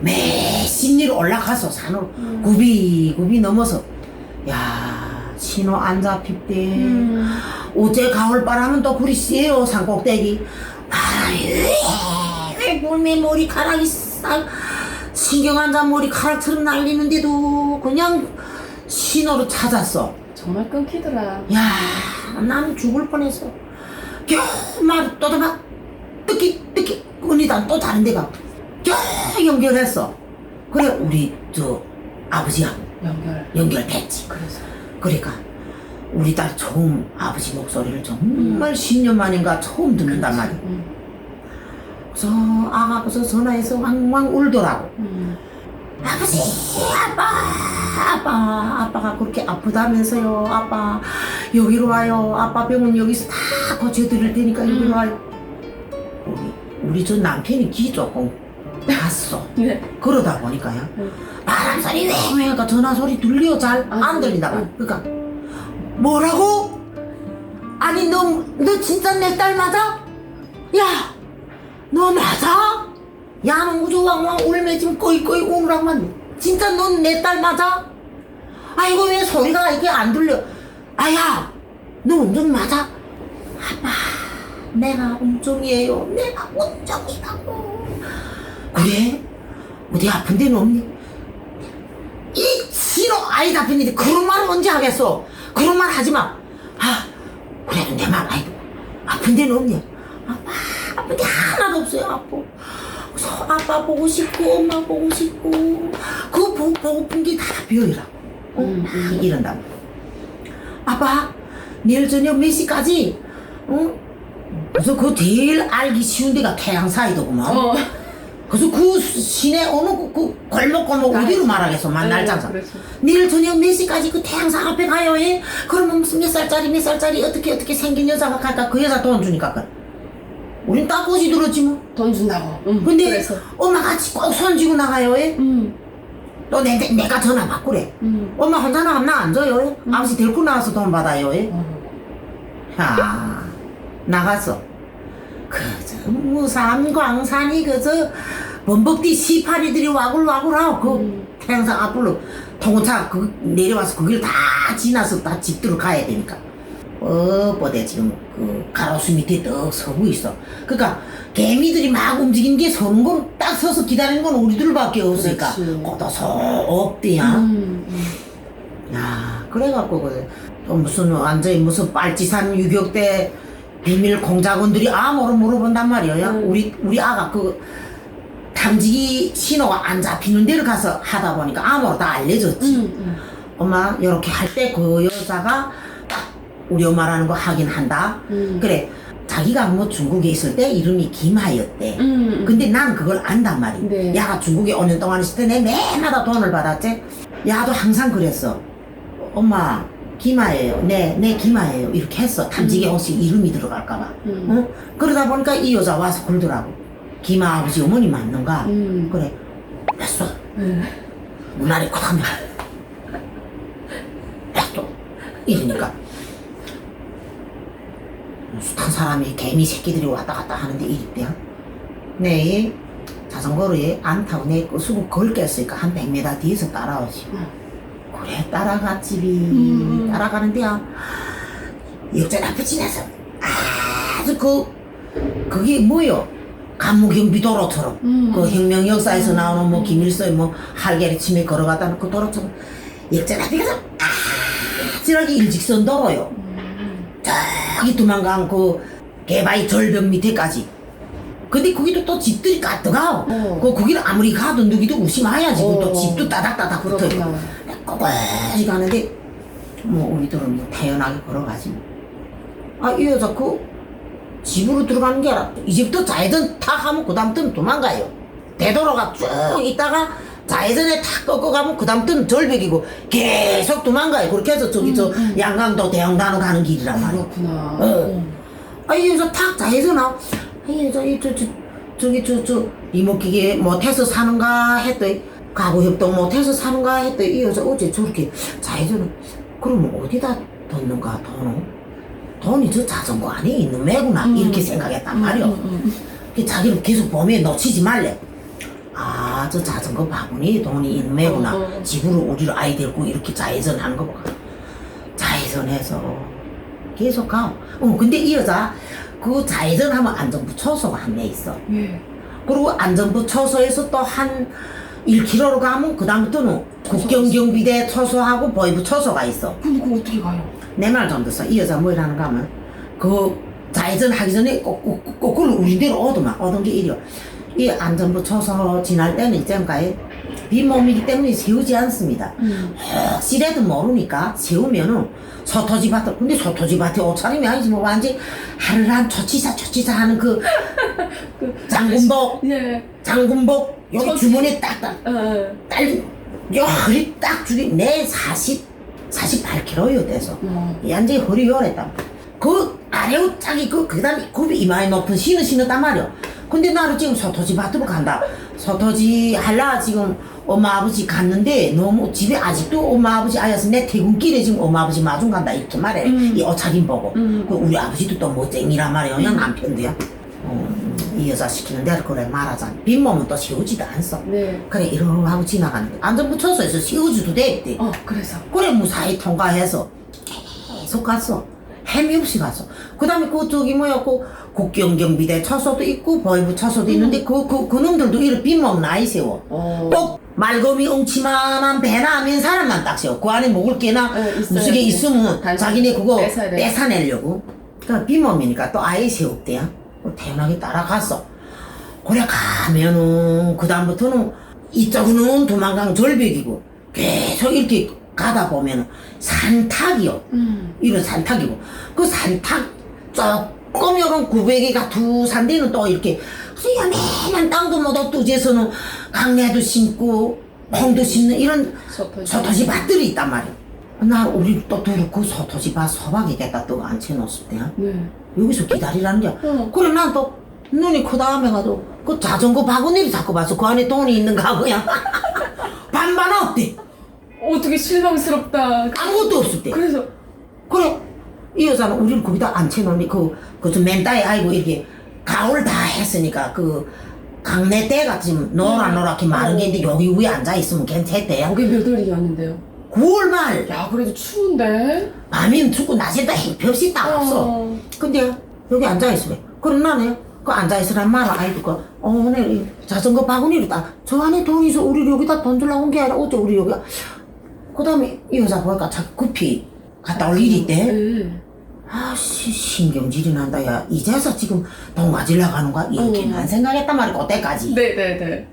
몇십 리 올라가서 산으로 음. 굽이 굽이 넘어서 야 신호 안 잡힙대 음. 어제 가을 바람은 또 그리 세요 산꼭대기 바람이 왜 꿀매 머리카락이 싹 신경 안 잡은 머리카락처럼 날리는데도 그냥 신호를 찾았어 정말 끊기더라. 야, 난 죽을 뻔했어. 겨우 말 또다박 뜯기 뜯기 끊이다 또 다른 데가 겨우 연결했어. 그래 우리 저 아버지하고 연결. 연결됐지. 그래서. 그러니까 우리 딸 처음 아버지 목소리를 정말 10년 만인가 처음 듣는단 말이야. 음. 그래서 아가고서 전화해서 왕왕 울더라고. 음. 아버지, 아빠, 아빠, 아빠가 그렇게 아프다면서요. 아빠, 여기로 와요. 아빠 병은 여기서 다 고쳐드릴 테니까 여기로 음. 와요. 우리, 우리 저 남편이 기 조금 갔어. 네. 그러다 보니까요. 음. 바람 소리 왜왜가 전화 소리 들려 잘 안 아, 들린다. 음. 그러니까 뭐라고? 아니 너 너 진짜 내 딸 맞아? 야, 너 맞아? 야, 너 우주 왕왕 울매 지금 꺼이꺼이 우느랑만 진짜 넌 내 딸 맞아? 아이고 왜 소리가 이게 안 들려? 아야, 너 운전 맞아? 아빠, 내가 운전이에요. 내가 운전이라고. 그래? 어디 아픈 데는 없니? 이 싫어 아이 답변인데 그런 말을 언제 하겠어 그런 말 하지 마 아, 그래도 내 말 아이고 아픈 데는 없냐 아빠 아픈 데 하나도 없어요 아빠 그래서 아빠 보고 싶고 엄마 보고 싶고 그 보, 보고픈 게 다 비어이라고 어? 음, 음. 이런다 아빠 내일 저녁 몇 시까지 어? 그래서 그 제일 알기 쉬운 데가 태양 사이더구만 어. 그래서 그 시내 어느 그, 그 골목골목 어디로 말하겠어 만날 장사 그렇죠. 내일 저녁 4시까지 그 태양사 앞에 가요 예? 그러면 무슨 몇 살짜리 몇 살짜리 어떻게 어떻게 생긴 여자가 갈까 그 여자 돈 주니까 그 우린 딱 꼬시 들었지 뭐돈 준다고. 음. 근데 그래서. 엄마 같이 꼭손 쥐고 나가요 예? 음. 또 내, 내, 내가 전화 받고래 음. 엄마 혼자 나가면 나 안 줘요 예? 아버지 데리고 나와서 돈 받아요 예? 어. 야 나갔어 그저 무산 광산이 그저 범벅디 시파리들이 와글와글하고 그 음. 태양상 앞으로 통차 그 내려와서 거기를 다 지나서 다 집들어 가야 되니까 뻣뻣해 지금 그 가로수 밑에 떡 서고 있어 그러니까 개미들이 막 움직이는 게 서는 건딱 서서 기다리는 건 우리들밖에 없으니까 그렇지. 거기서 없대야 음. 음. 야, 그래갖고 그, 또 무슨 완전히 무슨 빨치산 유격대 비밀 공작원들이 아무로 물어본단 말이에요. 음. 우리 우리 아가 그 탐지기 신호가 안 잡히는 데를 가서 하다 보니까 아무로 다 알려줬지. 음. 음. 엄마 이렇게 할 때 그 여자가 딱 우리 엄마라는 거 하긴 한다. 음. 그래. 자기가 뭐 중국에 있을 때 이름이 김하였대. 음. 근데 난 그걸 안단 말이야. 네. 야가 중국에 5년 동안 있을 때 내 매마다 돈을 받았지. 야도 항상 그랬어. 엄마 기마예요. 네, 내 기마예요. 이렇게 했어. 탐지기 혹시 이름이 들어갈까봐. 음. 응? 그러다 보니까 이 여자 와서 그러더라고. 기마 아버지 어머니 맞는가? 음. 그래. 됐어. 음. 눈알이 콱하면 됐어. 이러니까. 숱한 사람이 개미 새끼들이 왔다 갔다 하는데 이랬대요. 네, 자전거를 안 타고 내 수고 걸겠으니까 한 100m 뒤에서 따라오지. 응. 그래, 따라갔지, 비. 음. 따라가는데요. 역전 앞에 지나서 아주 그, 그게 뭐요? 감무경비 도로처럼. 음. 그 혁명 역사에서 나오는 뭐 김일성이 뭐 할개리 침에 걸어갔다는 그 도로처럼 역전 앞에 가서 아찔하게 일직선 도로요. 음. 저기 도망간 그 개바위 절벽 밑에까지. 근데 거기도 또 집들이 가득하고 어. 그 거기를 아무리 가도 누기도 의심해야지 그또 어. 집도 따닥따닥 그렇구나. 꼬꼬지 가는데 뭐 우리들은 뭐 태연하게 걸어가지 아 이 여자 그 집으로 들어가는 게 아니라 이제부터 좌회전 탁 하면 그 다음부터는 도망가요 대도로가 쭉 있다가 좌회전에 탁 꺾어가면 그 다음부터는 절벽이고 계속 도망가요 그렇게 해서 저기 저 음, 음. 양강도 대형단으로 가는 길이란 말이야 그렇구나. 어. 음. 아이 여자 탁 좌회전 나 아이 여자 이저 저, 저기 저 저 이모기계 못해서 사는가 했더니 가구협동 못해서 사는가 했더니 이 여자 어제 저렇게 좌회전을 그러면 어디다 뒀는가 돈을 돈이 저 자전거 안에 있는 매구나 음. 이렇게 생각했단 음, 음, 음. 그 자기는 계속 보면 놓치지 말래 아 저 자전거 바구니 돈이 있네구나 어, 어. 집으로 우리를 아이 데리고 이렇게 좌회전 하는 거 봐. 좌회전해서 계속 가. 어 근데 이 여자 그 좌회전 하면 안전부 초소가 한 대 있어. 예. 그리고 안전부 초소에서 또한 1km로 가면 그 다음부터는 국경경비대 초소하고 보이부 초소가 있어. 근데 그거 어떻게 가요? 내 말 좀 듣어. 이 여자 뭐라는 가 하면 그 좌회전 하기 전에 꼭, 꼭, 그걸 우리 대로 얻으면 얻은 게 이려. 이 안전부 초소 지날 때는 이제까지 빈몸이기 때문에 세우지 않습니다. 음. 혹시라도 모르니까 세우면은 서터지 밭을 근데 서터지 밭에 옷차림이 아니지 뭐 완전 하늘한 초치사 초치사 하는 그 그 장군복 예. 장군복 여기 저- 주머니에 딱딱 어. 딸요 허리 딱 줄이 내 40, 48kg요 돼서. 어. 완전히 허리 요랬다 그 아래우 짝이 그 그다음에 굽이 이마에 높은 신을 신었단 말이야. 근데 나를 지금 서터지 밭으로 간다. 서터지 할라 지금 엄마 아버지 갔는데 너무 집에 아직도 엄마 아버지 아여서 내 퇴근길에 지금 엄마 아버지 마중 간다 이렇게 말해. 음. 이 어차긴 보고. 음. 그 우리 아버지도 또 멋쟁이란 말이야 그냥 남편도야. 어, 이 여자 시키는 대로 그래 말하자 빈몸은 또 세우지도 않소 네. 그래 이러하고 지나가는데 안전부 처소에서 세워주도 됐대 어, 그래서. 그래 무사히 통과해서 계속 갔어 햄이 없이 갔어 그 다음에 그 저기 뭐야 그 국경경비대 처소도 있고 보이부 처소도 있는데 그, 그, 그놈들도 이렇게 빈몸 나이 세워 어. 꼭 말거미 엉치만한 배나 하면 사람만 딱 세워 그 안에 먹을 게나 네, 있어야지. 무슨 게 있으면 단순히 자기네 그거 뺏어야 돼. 뺏어내려고 그러니까 빈몸이니까 또 아예 세웠대야 태연하게 따라갔어 그래 가면은 그 다음부터는 이쪽은 도망강 절벽이고 계속 이렇게 가다 보면은 산탁이요 음. 이런 산탁이고 그 산탁 조금 요런 구베개가 두 산대는 또 이렇게 야매한 땅도 못 얻두지에서는 강내도 심고 콩도 심는 이런. 서토지 밭들이 있단 말이야 나 우리 또 두루 그 서토지 밭 서박에겠다 또 앉혀놓았을 때야 네. 여기서 기다리라는 게 어. 그래 난 또 눈이 그 다음에 가도 그 자전거 바구니를 자꾸 봐서 그 안에 돈이 있는가 그냥 반반 없대 어떻게 실망스럽다. 아무것도 없을 때 그래서. 그래 이 여자는 우리를 거기다 앉혀놓으니 그, 그저 맨따에 아이고 이렇게 가을 다 했으니까 그 강내대가 지금 노랗노랗게 마른 게 있는데 여기 위에 앉아 있으면 괜찮대 여기 몇 월이었는데요? 9월 말 야, 그래도 추운데? 밤이면 춥고 낮에도 햇볕이 딱 없어 어. 근데 여기 앉아있으래 그럼 나네 그 앉아있으란 말은 아이도 그 어, 오늘 이 자전거 바구니를 딱저 안에 돈이 있어 우리 여기다 돈 주려고 온 게 아니라 어째 우리 여기 그 다음에 이 여자 보니까 자꾸 급히 갔다 올 일이 있대 네. 아씨 신경질이 난다 야 이제서 지금 돈 가지려고 하는 거야 이렇게만 어. 생각했단 말이야 그때까지 네 네 네.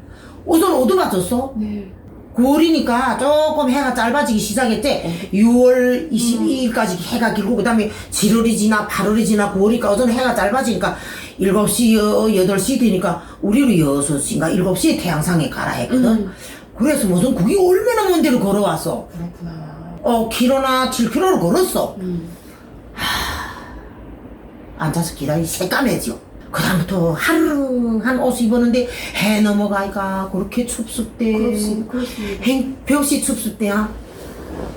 우선 어두맞췄어 네. 9월이니까 조금 해가 짧아지기 시작했지 6월 22일까지 해가 길고 그 다음에 7월이 지나 8월이 지나 9월이니까 어전 해가 짧아지니까 7시 어, 8시 되니까 우리는 6시인가 7시에 태양상에 가라 했거든 음. 그래서 무슨 그게 얼마나 먼 데를 걸어왔어 그렇구나. 어 킬로나 7킬로를 걸었어 음. 앉아서 기다리 새까매지요. 그 다음부터 하루한 옷 입었는데 해 넘어가니까 그렇게 춥습대. 그렇습니다. 그렇습니다. 햇볕이 춥습대야.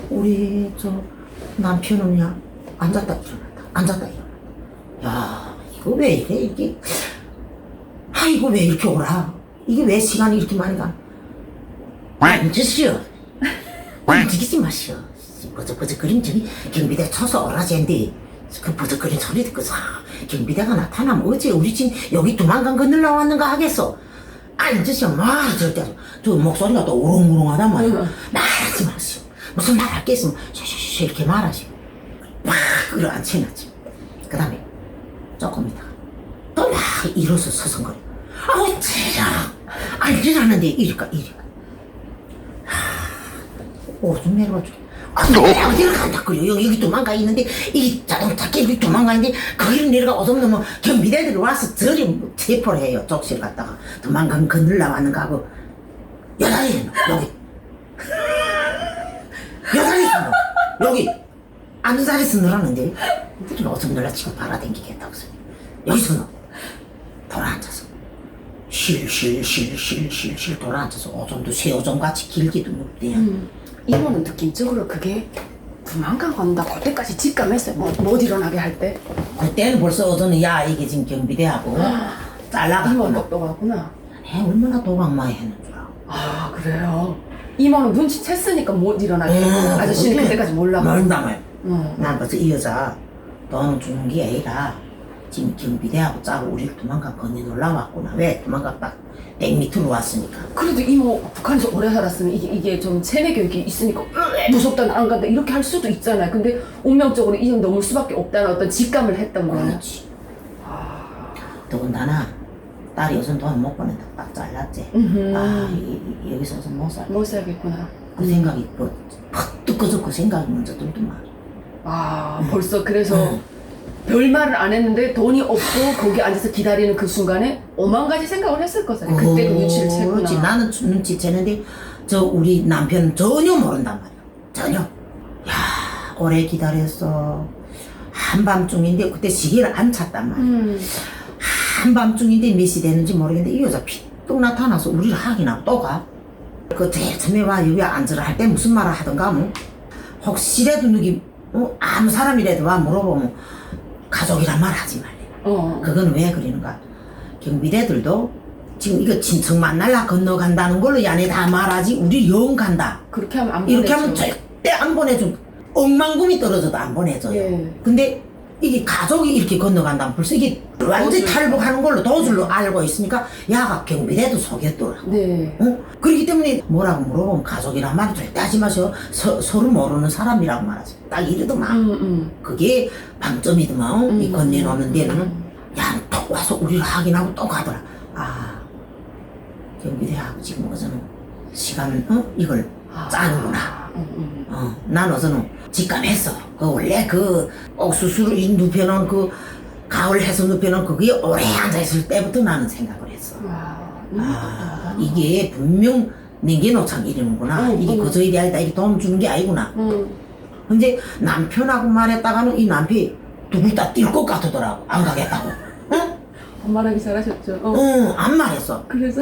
우리 저 남편은야 앉았다 일어났다 앉았다 일어났다. 야 이거 왜 이래 이게 아 이거 왜 이렇게 오라 이게 왜 시간이 이렇게 많이 가 앉으시오 움직이지 마시오 버적버적거림 저기 경비대 쳐서 오라지인데 그 버적거린 소리 듣고서 아, 경비대가 나타나면 어째 우리 지금 여기 도망간 건들러 왔는가 하겠어. 말 절대 하지 마. 저 목소리가 또 우렁우렁하단 말이야. 응. 말하지 마시오 무슨 말할 게 있으면 샤샤샤 이렇게 말하시오 막 끌어앉혀놨지. 그 다음에 조금 있다가 또 막 일어서 서성거려. 아우 쟤야? 앉으라는데 이리까 이리까 오줌 내려가지고 아, 왜 어디를 간다 그래 여기, 여기 도망가 있는데 이 자동차 여기 도망가 있는데 거기를 내려가 오줌 넣으면 경비대들이 와서 저리 체포를 해요. 족실 갔다가. 도망간 건들라 왔는가 하고. 여자애는 여기. 여자애는 여기. 앉은 자리에서 늘었는데 무슨 오줌 늘라 지금 팔아댕기겠다고 서 여기서 너 돌아앉아서. 실실실실실실 돌아앉아서 오줌도 새 오줌 같이 길기도 눕대요. 음. 이모는 느낌적으로 그게 도망간 건다. 그때까지 직감했어요. 뭐, 못 일어나게 할 때. 그때는 벌써 어저는 야 이게 지금 경비대하고 이모 잘라갔구나 똑똑하구나. 내 얼마나 도박 많이 했는 줄 알아. 아 그래요? 이모는 눈치챘으니까 못 일어나게 음, 아저씨는 그때까지 몰라 모른다며. 응. 난 벌써 이 여자 돈 주는 게 아니라 지금 경비대하고 짜고 우리를 도망가 건너 놀라왔구나. 왜 도망갔다? 땡 밑으로 왔으니까. 그래도 이모 북한에서 오래 살았으면 이게 이게 좀 세뇌 교육이 있으니까 으, 무섭다 나안 간다 이렇게 할 수도 있잖아요. 근데 운명적으로 이형 넘을 수밖에 없다는 어떤 직감을 했던 거예요. 그렇지. 더군다나 딸이 요즘 돈 못 버는다 딱 잘랐지. 음흠. 아 이, 이, 여기서는 못 살. 못 살겠구나. 그 생각이 뭐 팍 뜨거져 그 생각이 먼저 들더만. 아 음. 벌써 그래서 응. 별 말을 안 했는데 돈이 없고 거기 앉아서 기다리는 그 순간에 오만 가지 생각을 했을 거잖아요. 그때 그 눈치를 그렇지. 챘구나. 나는 눈치 채는데 저 우리 남편은 전혀 모른단 말이야. 전혀. 야 오래 기다렸어. 한밤중인데 그때 시계를 안 찼단 말이야. 음. 한밤중인데 몇 시 되는지 모르겠는데 이 여자 피뚝 나타나서 우리를 확인하고 또 가. 그 제일 처음에 와 여기 앉으라 할 때 무슨 말을 하던가 뭐 혹시라도 누기 어, 아무 사람이라도 와 물어보면 가족이란 말 하지 말래. 어. 그건 왜 그러는가? 경비대들도 지금 이거 친척 만날라 건너간다는 걸로 야네 다 말하지 우리 영 간다. 그렇게 하면 안 이렇게 보내죠. 하면 절대 안 보내줘. 억만금이 떨어져도 안 보내줘요. 예. 근데 이게 가족이 이렇게 건너간다면 벌써 이게 완전히. 탈북하는 걸로 도줄로 알고 있으니까 야가 경비대도 속였더라. 네. 어? 그렇기 때문에 뭐라고 물어보면 가족이란 말 절대 하지 마셔. 서, 서로 모르는 사람이라고 말하지. 딱 이러더만. 음, 음. 그게 방점이더만. 어? 이 음. 건네놓는 데는. 음. 야, 또 와서 우리를 확인하고 또 가더라. 아, 경비대하고 지금 어서는 시간, 어? 이걸 짜는구나. 음, 음. 어, 난 어서는 직감했어. 그 원래 그 옥수수를 이 눕혀놓은 그 가을 해서 눕혀놓은 그게 오래 앉아있을 때부터 나는 생각을 했어. 와. 아, 이게 분명 냉겨놓창 이러는구나. 응, 이게 응. 그저 일이 아니다. 이게 돈 주는 게 아니구나. 음. 근데 남편하고 말했다가는 이 남편이 두글 다뛸 것 같더라고. 안 가겠다고. 응? 반말하기 잘하셨죠. 어. 응, 안 말했어. 그래서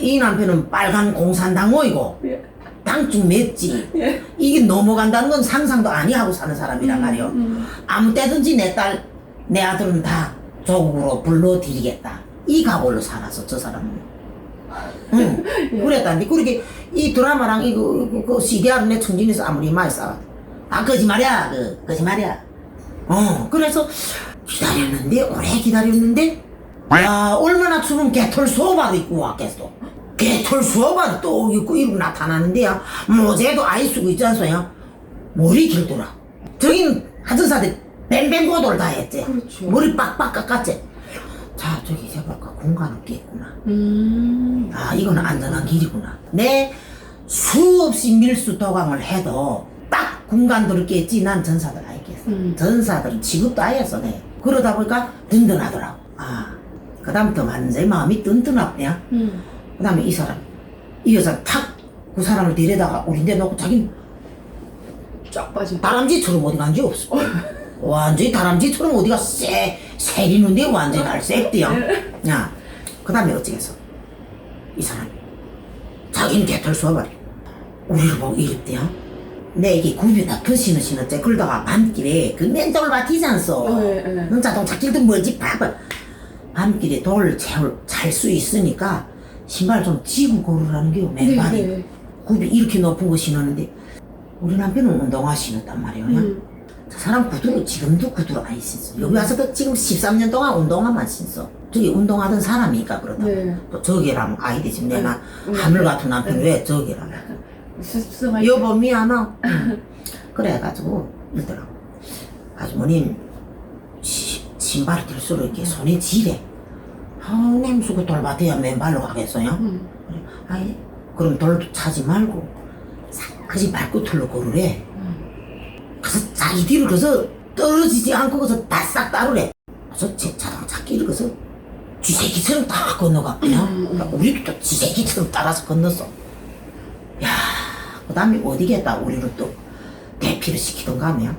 이 남편은 빨간 공산당호이고 예. 당중 맺지. 예. 이게 넘어간다는 건 상상도 아니하고 사는 사람이란 말이요. 음. 아무 때든지 내 딸, 내 아들은 다 조국으로 불러드리겠다. 이 각오로 살아서 저 사람은. 응, 예. 그랬다는데 그렇게 이 드라마랑 이거 그, 그 CDR 내 청진에서 아무리 많이 싸워. 아 거짓말이야, 그 거짓말이야. 어, 그래서 기다렸는데 오래 기다렸는데 야 얼마나 추운 개털 수업바도 입고 왔겠어. 개털 수업바도 또 입고 이러고 나타나는데야 모자도 아이 쓰고 있지 않소요? 머리 길더라. 저기는 하전사대 뱅뱅 고도를 다 했지. 그렇죠. 머리 빡빡 깎았지. 자 저기 해볼까 공간은 깼구나. 음. 아 이거는 안전한 길이구나. 내 수없이 밀수 도강을 해도 딱 공간들을 깼지 난 전사들 알겠어. 음. 전사들은 안 했어 내. 그러다 보니까 든든하더라고. 아 그 다음부터 완전히 마음이 든든하냐. 음. 그다음에 이 사람 이 여자 탁 그 사람을 데려다가 우리데 놓고 자기는 쫙 빠져. 다람쥐처럼 어디 간지 없어. 완전히 다람쥐처럼 어디가 쎄, 세리는데 완전히 날 쎄대요. 야, 그 다음에 어찌겠어? 이 사람. 자기는 개털 쏘아버려. 우리를 보고 이랬대요. 내게 굽이다 터시는 신었지. 그러다가 밤길에 그 맨돌 바티지 않소. 네, 네. 응, 자동차 길도 멀지 봐봐. 밤길에 돌을 찰수 있으니까 신발 좀 지고 걸으라는 게요. 맨발이. 네, 네. 굽이 이렇게 높은 거 신었는데 우리 남편은 운동화 신었단 말이에요. 음. 저 사람 구두로 지금도 구두로 안 신어. 여기 와서도 지금 13년 동안 운동화만 신어. 저기 운동하던 사람이니까 그렇다. 네. 또 저기라면 아이디 지금 내가 음. 하늘 같은 남편 왜 저기라면. 습성하게. 여보 미안하. 응. 그래가지고 이러더라고. 아주머님 시- 신발을 들수록 이렇게 손에 지래. 아, 냄수고 돌밭에야 맨발로 가겠어요? 음. 아이, 그럼 돌도 차지 말고 사그지 발끝으로 걸으래. 그래서 자기 뒤를 그서 떨어지지 않고 그서 바싹 따르래. 그래서 제 자동차 길을 그서 쥐새끼처럼 다 건너갔고요. 음, 음. 그러니까 우리도 또 쥐새끼처럼 따라서 건넜어. 야, 그 다음에 어디겠다 우리를 또 대피를 시키던가 하면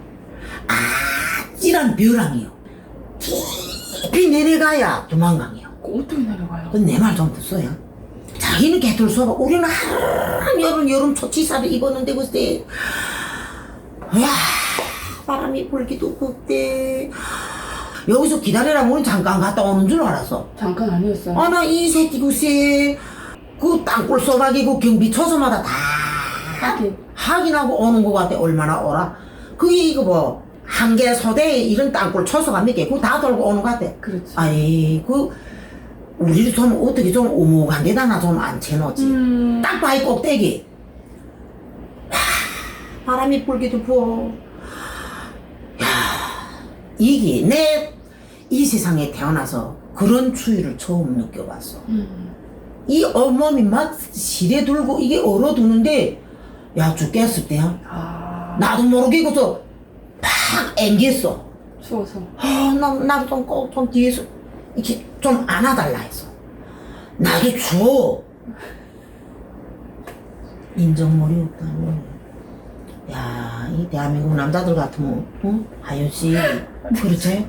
아찔한 벼랑이요. 깊이 내려가야 도망강이요. 어떻게 내려가요? 내 말 좀 듣어요. 자기는 개털 수업, 우리는 한 여름 여름 초치사를 입었는데 글쎄, 와 바람이 불기도 급대. 여기서 기다리라면 우리 잠깐 갔다 오는 줄 알았어. 잠깐 아니었어요. 아, 나 이 새끼 글쎄, 그 땅굴 소박이 그 경비 초소마다 다 하긴. 확인하고 오는 것 같아. 얼마나 오라. 그게 이거 뭐, 한 개 소대에 이런 땅굴 초소가 몇 개, 그거 다 돌고 오는 것 같아. 그렇지. 아이, 그, 우리를 좀 어떻게 좀 오목한 데다가 좀 앉혀놓지. 음. 딱 바위 꼭대기. 하, 바람이 불기도 부어. 야, 이게 내 이 세상에 태어나서 그런 추위를 처음 느껴봤어. 음. 이 온몸이 막 시대 들고 이게 얼어두는데 야 죽겠을 때야. 아. 나도 모르게 그서 팍 앵겼어. 추워서. 아, 나, 나도 좀, 꼭 좀 뒤에서 이렇게 좀 안아달라 했어. 나도 추워. 인정머리 없다니. 야, 이 대한민국 남자들 같으면, 응? 하윤씨, 그렇지?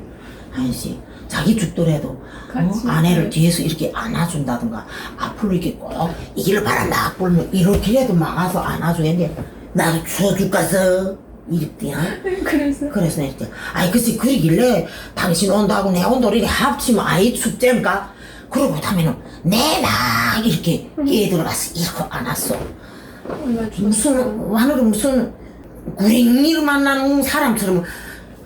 하윤씨, 자기 죽더라도, 어? 같이. 아내를 뒤에서 이렇게 안아준다든가, 앞으로 이렇게 꼭, 이길 바람 막 불면, 이렇게라도 막아서 안아줘야 돼. 나도 죽겠어. 이랬대야. 그래서. 그래서 내가 이제 아이 글쎄 그러길래 당신 온다고 내 온도 이렇게 합치면 아이 축제인가 그러고 나면은 내막 이렇게 끼에 들어가서 이렇게 안았어. 무슨 하늘에 무슨 구랭이를 만나는 사람처럼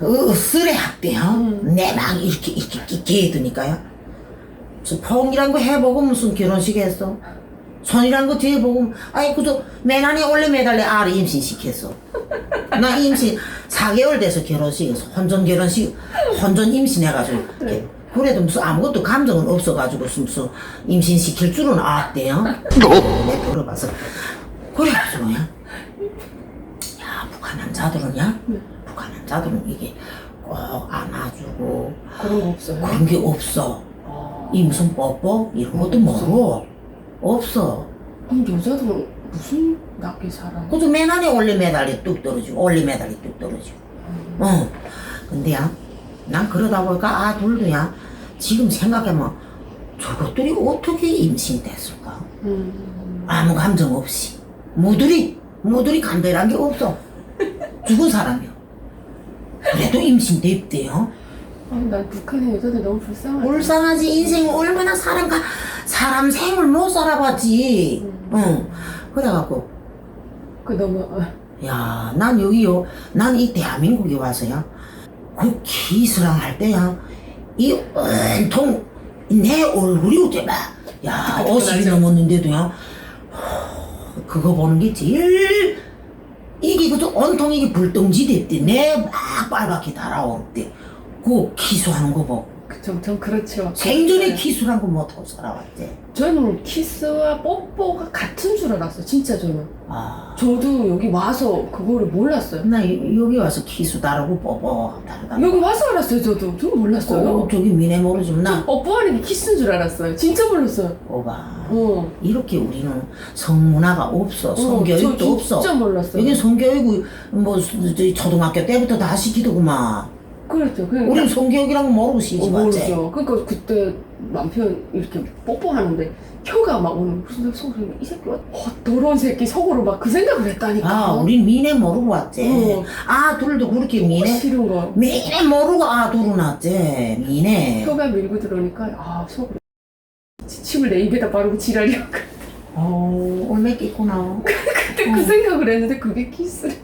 어, 쓰레 학대요 내막 이렇게 이렇게 끼- 끼에 드니까요. 저 펑이란 거 해보고 무슨 결혼식 했어 손이란 거 뒤에 보고 아이 그저 매난에 올래 매달래. 아를 임신시켰어 나 임신 4개월 돼서 결혼식에서 혼전 결혼식 혼전 임신해가지고 이렇게 그래도 무슨 아무것도 감정은 없어가지고 무슨 임신시킬 줄은 알았대요. 내가 들어봐서. 그래가지고 야, 야 북한 남자들은 야? 북한 남자들은 이게 꼭 안아주고 그런 거 없어요. 그런 게 없어. 아. 이 무슨 뽀뽀? 이런 것도 모르고 없어. 그럼 여자들은 무슨 낫게 살아? 그저 맨 안에 올리 메달이 뚝 떨어지고 올리 메달이 뚝 떨어지고. 어. 근데야 난 그러다 보니까 아 둘도야 지금 생각해보면 저것들이 어떻게 임신됐을까? 음. 아무 감정 없이. 무들이 무들이 간대란 게 없어. 죽은 사람이요. 그래도 임신됐대요. 아, 난 북한의 여자들 너무 불쌍하다. 불쌍하지. 인생 얼마나 사람가 사람 생을 못 살아봤지 응 그래갖고 그 너무 아, 야, 난 여기요, 난 이 대한민국에 와서야, 그 기스랑 할 때야, 이 온통 내 얼굴이 어째 봐. 야, 그거 50이 맞아. 넘었는데도요, 그거 보는 게 제일, 이게 그저 온통 이게 불덩지 됐대. 내 막 빨갛게 달아올 때. 그 기수하는 거 보고. 전, 전 그렇죠. 생전에 기수란 거 못하고 살아왔대. 저는 키스와 뽀뽀가 같은 줄 알았어. 진짜 저는. 아. 저도 여기 와서 그거를 몰랐어요. 나 이- 여기 와서 기수 다르고 뽀뽀 다르다. 여기 와서 알았어요. 저도. 전 몰랐어요. 어, 저기 미네 모르지만 나 뽀뽀하는 게 키스인 줄 알았어요. 진짜 몰랐어요. 오바. 어. 이렇게 우리는 성문화가 없어. 성교육도 어, 저 없어. 진짜 몰랐어요. 여기 성교육이 뭐 수- 초등학교 때부터 다 시키더구만. 그렇죠. 그 우리는 성교육이란 거 모르고 시집 어, 왔지. 모르죠. 그러니까 그때 남편 이렇게 뽀뽀하는데 혀가 막 오는 무슨 속으로 이 새끼 어, 더러운 새끼 속으로 막 그 생각을 했다니까. 아, 우린 미네 모르고 왔지. 어. 아, 둘도 그렇게 미네. 싫은 거. 미네 모르고 아, 둘은 왔지. 미네. 혀가 밀고 들어오니까 아 속으로 침을 내 입에다 바르고 지랄이야. 어, 올매 있구나. 그때 어. 그 생각을 했는데 그게 키스래.